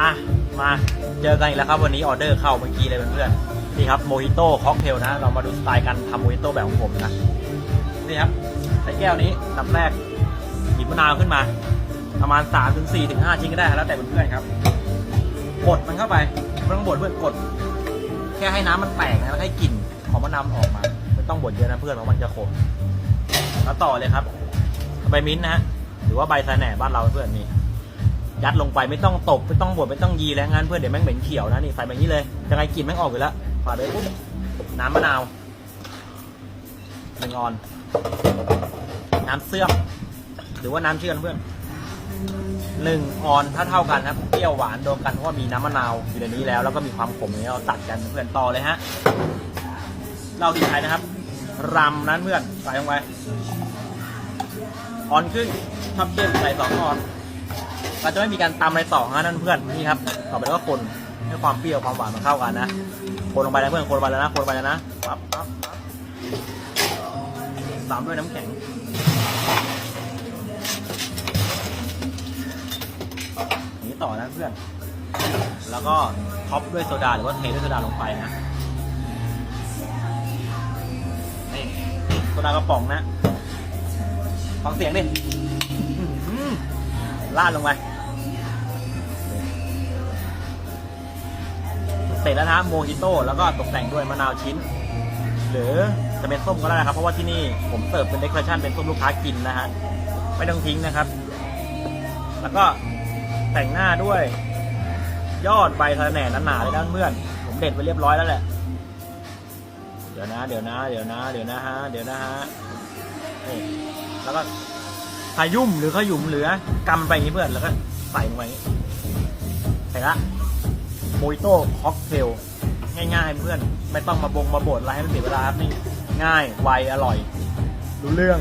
อะ มาเจอกันอีกแล้วครับ วันนี้ออเดอร์เข้าเมื่อกี้เลยเพื่อนๆนี่ครับโมฮิโต้ค็อกเทลนะ เรามาดูสไตล์การทำโมฮิโต้แบบของผมนะนี่ครับใส่แก้วนี้ลำแรกหยิบมะนาวขึ้นมา ประมาณ3ถึง4ถึง5ชิ้นก็ได้แล้วแต่เพื่อนๆครับ กดมันเข้าไปไม่ต้องบดเพื่อนกด แค่ให้น้ำมันแตกนะแล้วให้กลิ่นของมะนาวออกมาไม่ต้องบดเยอะนะเพื่อนเพราะมันจะขมแล้วต่อเลยครับใบมิ้นท์นะฮะหรือว่าใบสะแหน่บ้านเราเพื่อนนี่ ยัดลงไปไม่ต้องตบไม่ต้องบดไม่ต้องยีแล้วงั้นเพื่อนเดี๋ยวแม่งเหม็นเขียวนะนี่ใส่แบบนี้เลยยังไงกลิ่นแม่งออกอยู่แล้วฝาดเลยปุ๊บน้ำมะนาวหนึ่งออน น้ำเสื่อมหรือว่าน้ำเชื่อมเพื่อนหนึ่งออนถ้าเท่ากันครับเปรี้ยวหวานรวมกันเพราะว่ามีน้ำมะนาวอยู่ในนี้แล้ว แล้วก็มีความขมอย่างนี้เราตัดกันเพื่อนต่อเลยฮะเราดีไทยนะครับรำนั้นเพื่อนใส่ลงไปออนครึ่งชอบเข้มใส่สองออน เราจะไม่มีการตำอะไรต่อนะนั่นเพื่อนนี่ครับต่อไปก็คนให้ความเปรี้ยวความหวานมันเข้ากันนะคนลงไปแล้วเพื่อนคนลงไปแล้วนะคนลงไปแล้วนะปั๊บปั๊บปั๊บตามด้วยน้ำแข็งนี้ต่อนะเพื่อน แล้วก็ท็อปด้วยโซดาหรือว่าเทด้วยโซดาลงไปนะนี่โซดากระป๋องนะฟังเสียงดิลาดลงไป ร็จแล้วนะโมฮิโต้แล้วก็ตกแต่งด้วยมะนาวชิ้น หรือจะเป็นส้มก็ได้นะครับ เพราะว่าที่นี่ผมเสิร์ฟเป็นเดคอเรชั่นเป็นส้มลูกค้ากินนะฮะไม่ต้องทิ้งนะครับ แล้วก็แต่งหน้าด้วย ยอดใบสะแหน่หนาๆเลยนะเพื่อนผมเด็ดไว้เรียบร้อยแล้วแหละเดี๋ยวนะเดี๋ยวนะเดี๋ยวนะเดี๋ยวนะฮะเดี๋ยวนะฮะนี่แล้วก็ขยุ่มหรือขยุ่มหรือกำไปอย่างนี้เพื่อนแล้วก็ใส่ลงไปอย่ละ มฮิโต้ค็อกเทลง่ายๆเพื่อน ไม่ต้องมาบงมาบดอะไรให้มันเสียเวลาครับนี่ง่ายไวอร่อย รู้เรื่อง